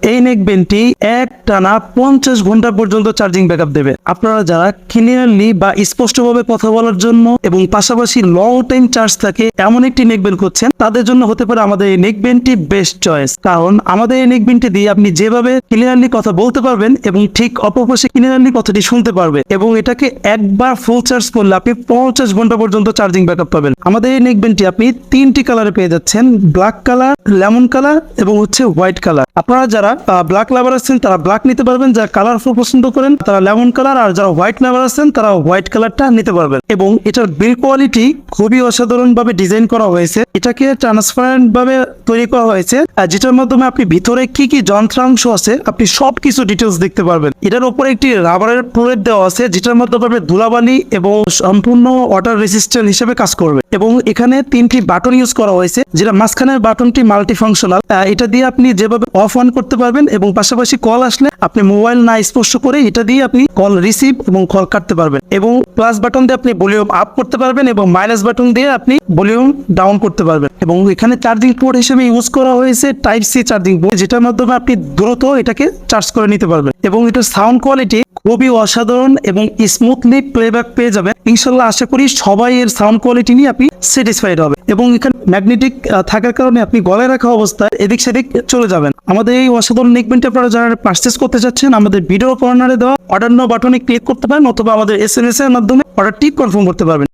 এই নেক বেনটি এক টানা পঞ্চাশ ঘণ্টা পর্যন্ত চার্জিং ব্যাকআপ দেবে। আপনারা যারা ক্লিয়ারলি বা স্পষ্টভাবে কথা বলার জন্য এবং পাশাপাশি লং টাইম চার্জ থাকে, এমন একটি নেক বেন করছেন তাদের জন্য হতে পারে আমাদের এই নেক বেনটি বেস্ট চয়েস কারণ আমাদের এই নেক বেনটি দিয়ে আপনি যেভাবে ক্লিয়ারলি কথা বলতে পারবেন এবং ঠিক অপপাশে ক্লিয়ারলি কথাটি শুনতে পারবে এবং এটাকে একবার ফুল চার্জ করলে আপনি পঞ্চাশ ঘণ্টা পর্যন্ত চার্জিং ব্যাকআপ পাবেন। আমাদের এই নেক বেনটি আপনি তিনটি কালারে পেয়ে যাচ্ছেন ব্ল্যাক কালার লেমন কালার এবং হচ্ছে হোয়াইট কালার আপনারা যারা ব্ল্যাক লাভার আছেন, তারা ব্ল্যাক নিতে পারবেন, যারা কালারফুল পছন্দ করেন, তারা লেমন কালার আর যারা হোয়াইট লাভার আছেন, তারা হোয়াইট কালারটা নিতে পারবেন। এবং এটার বিল কোয়ালিটি খুবই অসাধারণ ভাবে ডিজাইন করা হয়েছে। এটাকে ট্রান্সপারেন্ট ভাবে তৈরি করা হয়েছে যেটার মাধ্যমে আপনি ভিতরে কি কি যন্ত্রাংশ আছে, আপনি সব কিছু ডিটেলস দেখতে পারবেন। এটার উপরে একটি রাবারের প্রলেপ দেওয়া আছে, যেটার মাধ্যমে আপনি ধুলাবালি এবং সম্পূর্ণ ওয়াটার রেসিস্ট্যান্ট হিসেবে কাজ করবে এবং এখানে তিনটি বাটন ইউজ করা হয়েছে, যেটা মাঝখানের বাটনটি মাল্টি ফাংশনাল এটা দিয়ে আপনি যেভাবে অফ অন করতে পারবেন এবং পাশাপাশি কল আসলে আপনি মোবাইল না স্পর্শ করে এটা দিয়ে আপনি কল রিসিভ এবং কল কাটতে পারবেন এবং প্লাস বাটন দিয়ে আপনি ভলিউম আপ করতে পারবেন এবং মাইনাস বাটন দিয়ে আপনি ভলিউম ডাউন করতে পারবেন। এবং এখানে চার্জিং পোর্ট হিসেবে ইউজ করা হয়েছে টাইপ সি চার্জিং পোর্ট, যেটার মাধ্যমে আপনি দ্রুত এটাকে চার্জ করে নিতে পারবেন। এবং এটার সাউন্ড কোয়ালিটি খুবই অসাধারণ এবং স্মুথলি প্লেব্যাক পেয়ে যাবে ইনশাল্লাহ আশা করি সবাই এর সাউন্ড কোয়ালিটি নিয়ে আপনি স্যাটিসফাইড হবে এবং এখানে ম্যাগনেটিক থাকার কারণে আপনি গলায় রাখা অবস্থায় এদিক সেদিক চলে যাবেন। আমাদের এই অসাধারণ নেকবেন্টে আপনারা যারা পার্চেস করতে চাচ্ছেন আমাদের ভিডিও কর্নারে দেওয়া অর্ডার বাটনে ক্লিক করতে পারেন অথবা আমাদের এস এর মাধ্যমে অর্ডারটি কনফার্ম করতে পারবেন।